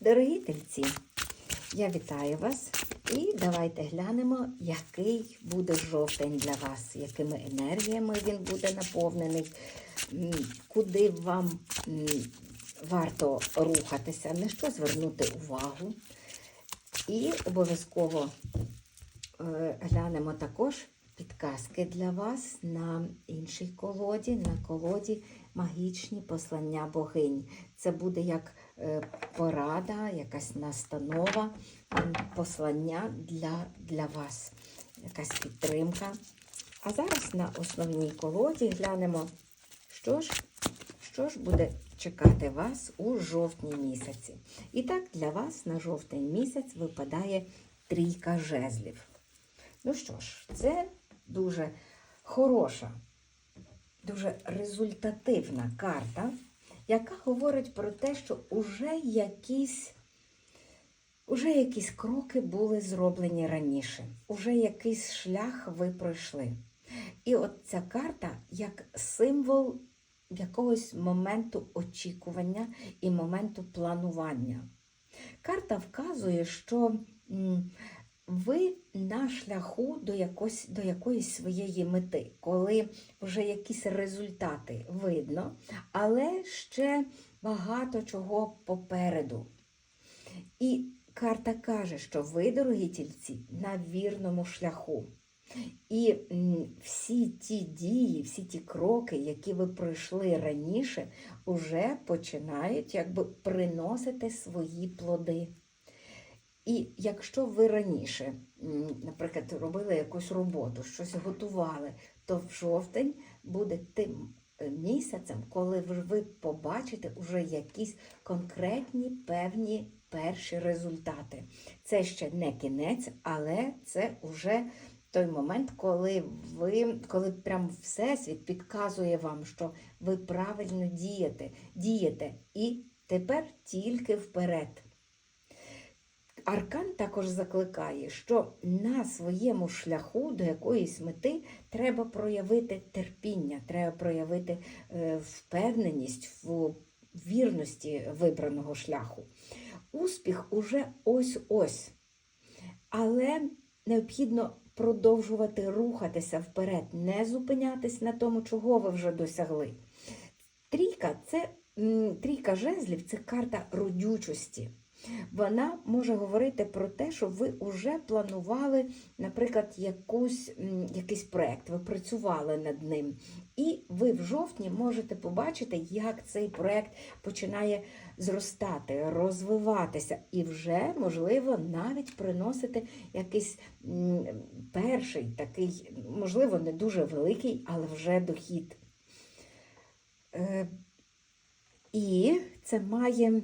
Дорогі тельці, я вітаю вас і давайте глянемо, який буде жовтень для вас, якими енергіями він буде наповнений, куди вам варто рухатися, на що звернути увагу. І обов'язково е, глянемо також підказки для вас на іншій колоді, на колоді магічні послання богинь. Це буде як порада, якась настанова, послання для, для вас, якась підтримка. А зараз на основній колоді глянемо, що ж, що ж буде чекати вас у жовтні місяці. І так, для вас на жовтень місяць випадає трійка жезлів. Ну що ж, це дуже хороша, дуже результативна карта, яка говорить про те, що уже якісь, уже якісь кроки були зроблені раніше, уже якийсь шлях ви пройшли. І от ця карта як символ якогось моменту очікування і моменту планування. Карта вказує, що ви на шляху до, якось, до якоїсь своєї мети, коли вже якісь результати видно, але ще багато чого попереду. І карта каже, що ви, дорогі тільці, на вірному шляху. І всі ті дії, всі ті кроки, які ви пройшли раніше, уже починають якби приносити свої плоди. І якщо ви раніше, наприклад, робили якусь роботу, щось готували, то в жовтень буде тим е, місяцем, коли ви- побачите вже якісь конкретні певні перші результати. Це ще не кінець, але це вже той момент, коли ви, коли прям всесвіт підказує вам, що ви правильно дієте, дієте, і тепер тільки вперед. Аркан також закликає, що на своєму шляху до якоїсь мети треба проявити терпіння, треба проявити е, впевненість в вірності вибраного шляху. Успіх уже ось-ось, але необхідно продовжувати рухатися вперед, не зупинятись на тому, чого ви вже досягли. Трійка це трійка жезлів це карта родючості. Вона може говорити про те, що ви вже планували, наприклад, якусь, якийсь проєкт, ви працювали над ним. І ви в жовтні можете побачити, як цей проєкт починає зростати, розвиватися, і вже, можливо, навіть приносити якийсь перший такий, можливо, не дуже великий, але вже дохід. Е, І це має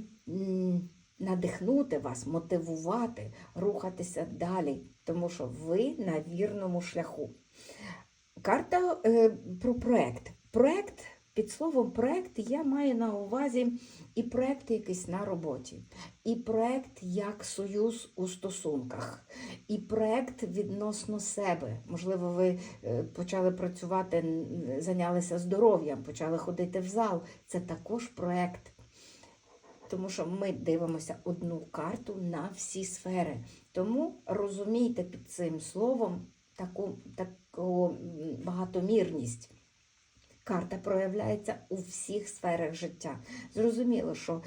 надихнути вас, мотивувати, рухатися далі, тому що ви на вірному шляху. Карта е, про проект. Проект, під словом проект я маю на увазі і проект якийсь на роботі, і проект як союз у стосунках, і проект відносно себе. Можливо, ви е, почали працювати, зайнялися здоров'ям, почали ходити в зал. Це також проект. Тому що ми дивимося одну карту на всі сфери. Тому розумійте під цим словом таку, таку багатомірність. Карта проявляється у всіх сферах життя. Зрозуміло, що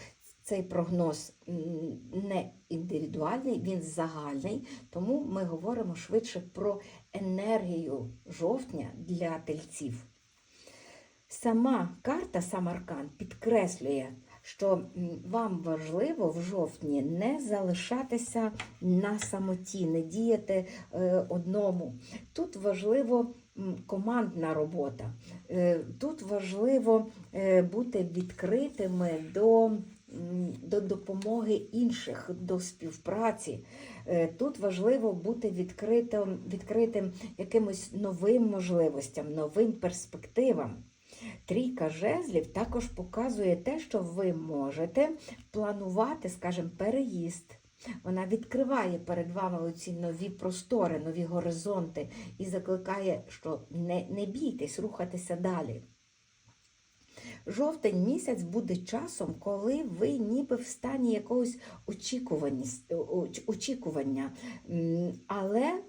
цей прогноз не індивідуальний, він загальний, тому ми говоримо швидше про енергію жовтня для тельців. Сама карта, сам аркан підкреслює, що вам важливо в жовтні не залишатися на самоті, не діяти е, одному. Тут важливо командна робота. Е, Тут важливо е, бути відкритими до, до допомоги інших, до співпраці. Тут важливо бути відкритим, відкритим якимось новим можливостям, новим перспективам. Трійка жезлів також показує те, що ви можете планувати, скажімо, переїзд. Вона відкриває перед вами ці нові простори, нові горизонти і закликає, що не, не бійтесь рухатися далі. Жовтень місяць буде часом, коли ви ніби в стані якогось очікування. Але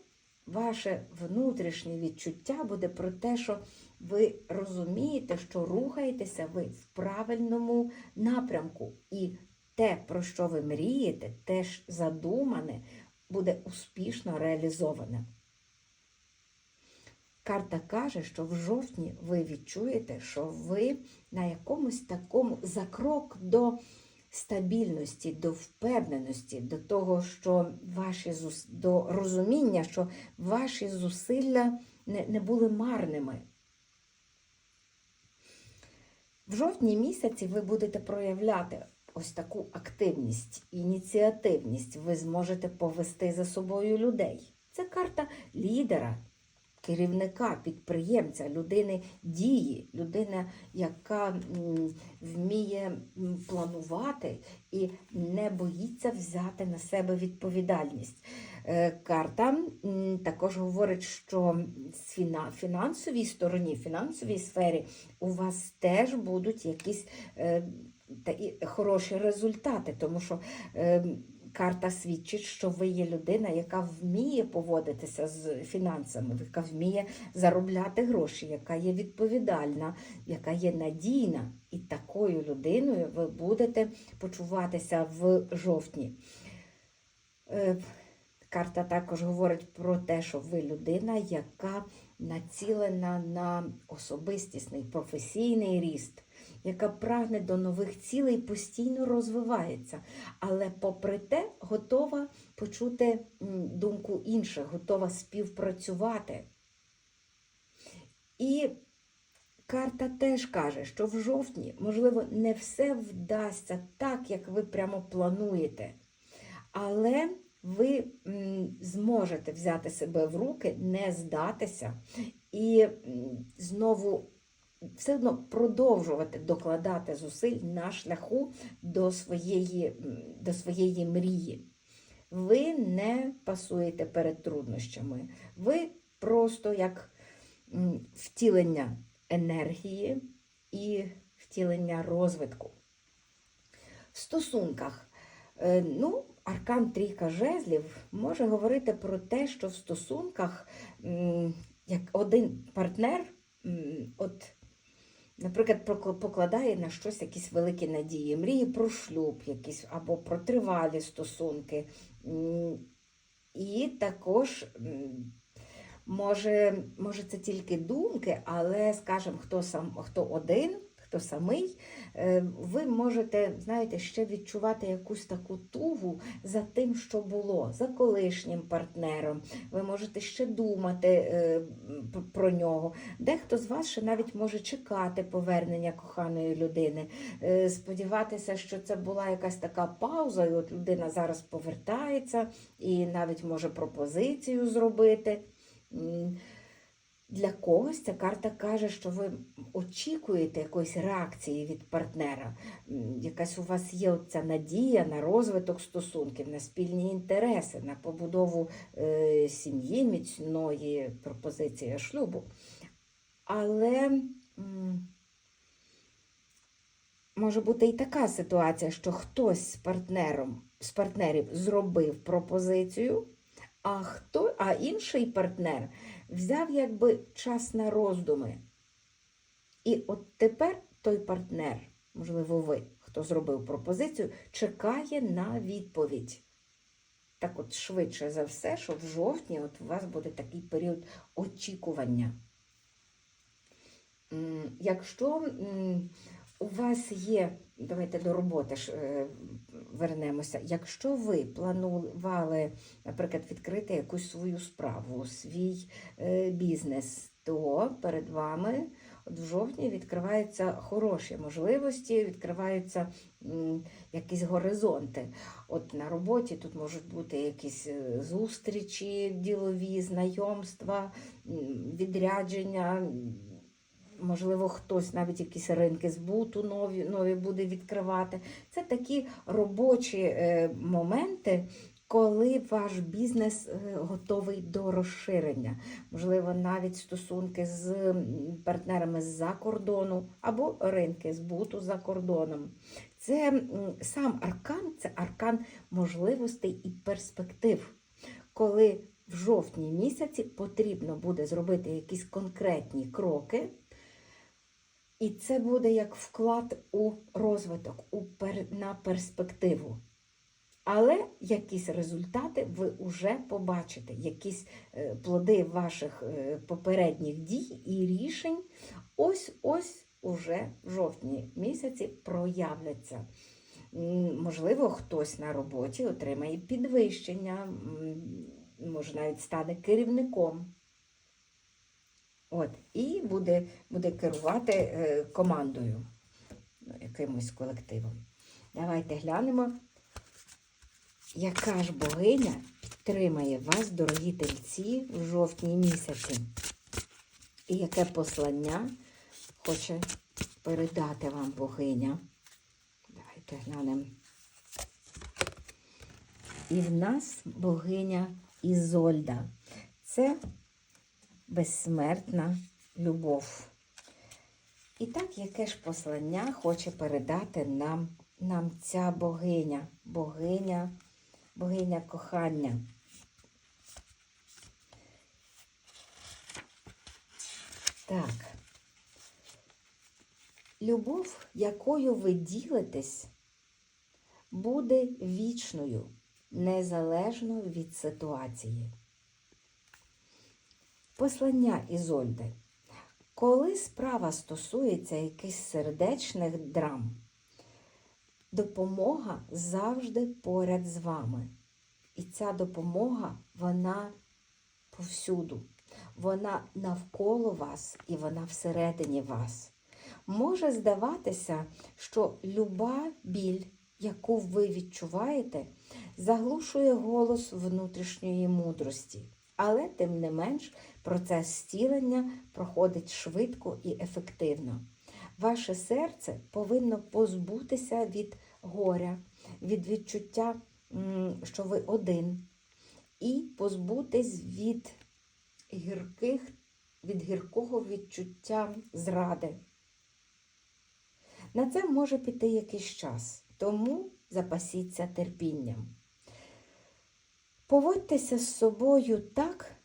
ваше внутрішнє відчуття буде про те, що ви розумієте, що рухаєтеся ви в правильному напрямку. І те, про що ви мрієте, теж задумане, буде успішно реалізоване. Карта каже, що в жовтні ви відчуєте, що ви на якомусь такому за крок до стабільності, до впевненості, до того, що ваші до розуміння, що ваші зусилля не, не були марними. В жовтні місяці ви будете проявляти ось таку активність, ініціативність. Ви зможете повести за собою людей. Це карта лідера, керівника, підприємця, людини дії, людина, яка вміє планувати і не боїться взяти на себе відповідальність. Е, Карта також говорить, що фіна- фінансовій стороні, фінансовій сфері у вас теж будуть якісь е, хороші результати, тому що е, карта свідчить, що ви є людина, яка вміє поводитися з фінансами, яка вміє заробляти гроші, яка є відповідальна, яка є надійна. І такою людиною ви будете почуватися в жовтні. Е, Карта також говорить про те, що ви людина, яка націлена на особистісний професійний ріст, яка прагне до нових цілей, постійно розвивається, але попри те готова почути думку інших, готова співпрацювати. І карта теж каже, що в жовтні, можливо, не все вдасться так, як ви прямо плануєте. Але ви зможете взяти себе в руки, не здатися і знову все одно продовжувати докладати зусиль на шляху до своєї, до своєї мрії. Ви не пасуєте перед труднощами. Ви просто як втілення енергії і втілення розвитку. В стосунках, е, ну, аркан трійка жезлів може говорити про те, що в стосунках як один партнер, от, наприклад, покла- покладає на щось якісь великі надії, мрії про шлюб якісь або про тривалі стосунки. І також може, може це тільки думки, але, скажімо, хто сам хто один, хто самий, е, ви можете, знаєте, ще відчувати якусь таку тугу за тим, що було, за колишнім партнером. Ви можете ще думати е, про нього. Дехто з вас ще навіть може чекати повернення коханої людини, е, сподіватися, що це була якась така пауза, і от людина зараз повертається і навіть може пропозицію зробити. Для когось ця карта каже, що ви очікуєте якоїсь реакції від партнера. Якась у вас є ця надія на розвиток стосунків, на спільні інтереси, на побудову е, сім'ї міцної, пропозиція шлюбу. Але може бути і така ситуація, що хтось з партнером, з партнерів зробив пропозицію, а хто, а інший партнер взяв якби час на роздуми. І от тепер той партнер, можливо, ви, хто зробив пропозицію, чекає на відповідь. Так от швидше за все, що в жовтні от у вас буде такий період очікування. Якщо у вас є, давайте до роботи ж е, вернемося. Якщо ви планували, наприклад, відкрити якусь свою справу, свій е, бізнес, то перед вами от в жовтні відкриваються хороші можливості, відкриваються якісь горизонти. От на роботі тут можуть бути якісь е, зустрічі, ділові, знайомства, відрядження. Можливо, хтось навіть якісь ринки збуту нові, нові буде відкривати. Це такі робочі е, моменти, коли ваш бізнес е, готовий до розширення, можливо, навіть стосунки з партнерами з-за кордону або ринки збуту за кордоном. Це сам аркан, це аркан можливостей і перспектив, коли в жовтні місяці потрібно буде зробити якісь конкретні кроки. І це буде як вклад у розвиток, у пер... на перспективу. Але якісь результати ви вже побачите, якісь е, плоди ваших е, попередніх дій і рішень ось-ось уже в жовтні місяці проявляться. Можливо, хтось на роботі отримає підвищення, може навіть стане керівником. От, і буде, буде керувати е, командою, ну, якимось колективом. Давайте глянемо, яка ж богиня підтримає вас, дорогі тельці, в жовтні місяці. І яке послання хоче передати вам богиня. Давайте глянемо. І в нас богиня Ізольда. Це безсмертна любов. І так, яке ж послання хоче передати нам, нам ця богиня, богиня, богиня кохання. Так. Любов, якою ви ділитесь, буде вічною, незалежно від ситуації. Послання Ізольди. Коли справа стосується якихось сердечних драм, допомога завжди поряд з вами. І ця допомога, вона повсюду. Вона навколо вас і вона всередині вас. Може здаватися, що люба біль, яку ви відчуваєте, заглушує голос внутрішньої мудрості. Але, тим не менш, процес зцілення проходить швидко і ефективно. Ваше серце повинно позбутися від горя, від відчуття, що ви один, і позбутись від гірких, від гіркого відчуття зради. На це може піти якийсь час, тому запасіться терпінням. Поводьтеся з собою так,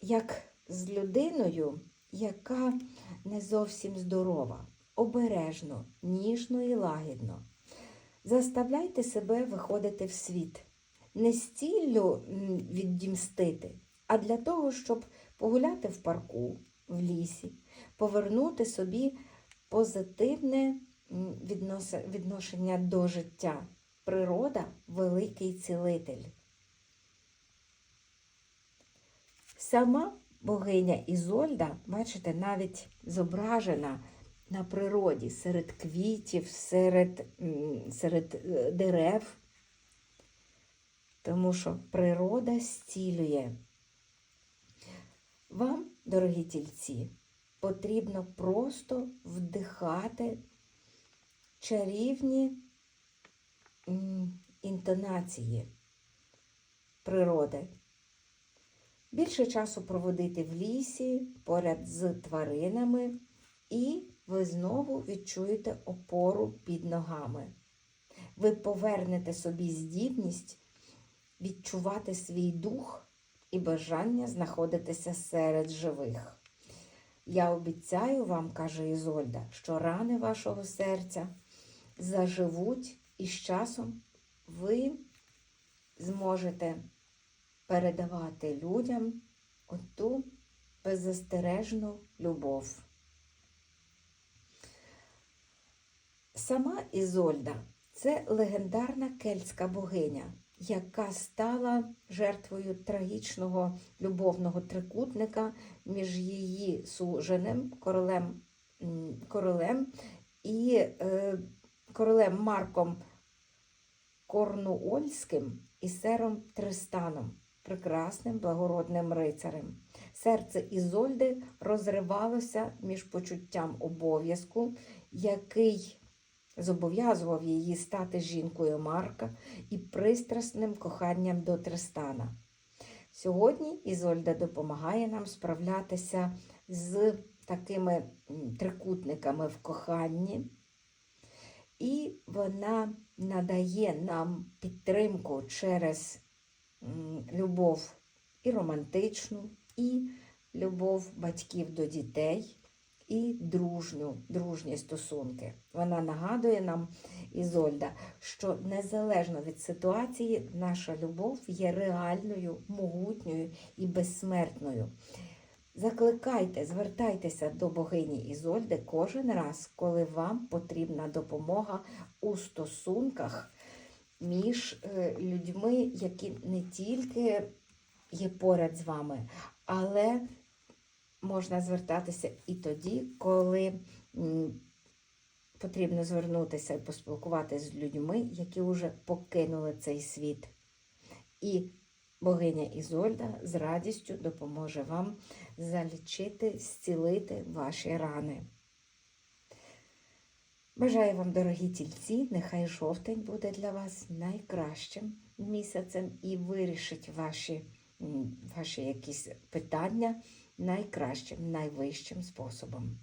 як з людиною, яка не зовсім здорова, обережно, ніжно і лагідно. Заставляйте себе виходити в світ. Не з ціллю м, відімстити, а для того, щоб погуляти в парку, в лісі, повернути собі позитивне відношення до життя. Природа великий цілитель. Сама богиня Ізольда, бачите, навіть зображена на природі серед квітів, серед, серед е, дерев, тому що природа зцілює. Вам, дорогі тільці, потрібно просто вдихати чарівні інтонації природи. Більше часу проводити в лісі поряд з тваринами, і ви знову відчуєте опору під ногами. Ви повернете собі здібність відчувати свій дух і бажання знаходитися серед живих. Я обіцяю вам, каже Ізольда, що рани вашого серця заживуть, і з часом ви зможете передавати людям оту беззастережну любов. Сама Ізольда це легендарна кельтська богиня, яка стала жертвою трагічного любовного трикутника між її суженим королем, королем і е, королем Марком Корнуольським і сером Тристаном, прекрасним благородним рицарем. Серце Ізольди розривалося між почуттям обов'язку, який зобов'язував її стати жінкою Марка і пристрасним коханням до Тристана. Сьогодні Ізольда допомагає нам справлятися з такими трикутниками в коханні, і вона надає нам підтримку через любов і романтичну, і любов батьків до дітей, і дружню, дружні стосунки. Вона нагадує нам, Ізольда, що незалежно від ситуації, наша любов є реальною, могутньою і безсмертною. Закликайте, звертайтеся до богині Ізольди кожен раз, коли вам потрібна допомога у стосунках між е, людьми, які не тільки є поряд з вами, але можна звертатися і тоді, коли потрібно звернутися і поспілкуватися з людьми, які вже покинули цей світ. І богиня Ізольда з радістю допоможе вам залічити, зцілити ваші рани. Бажаю вам, дорогі тільці, нехай жовтень буде для вас найкращим місяцем і вирішить ваші, ваші якісь питання найкращим, найвищим способом.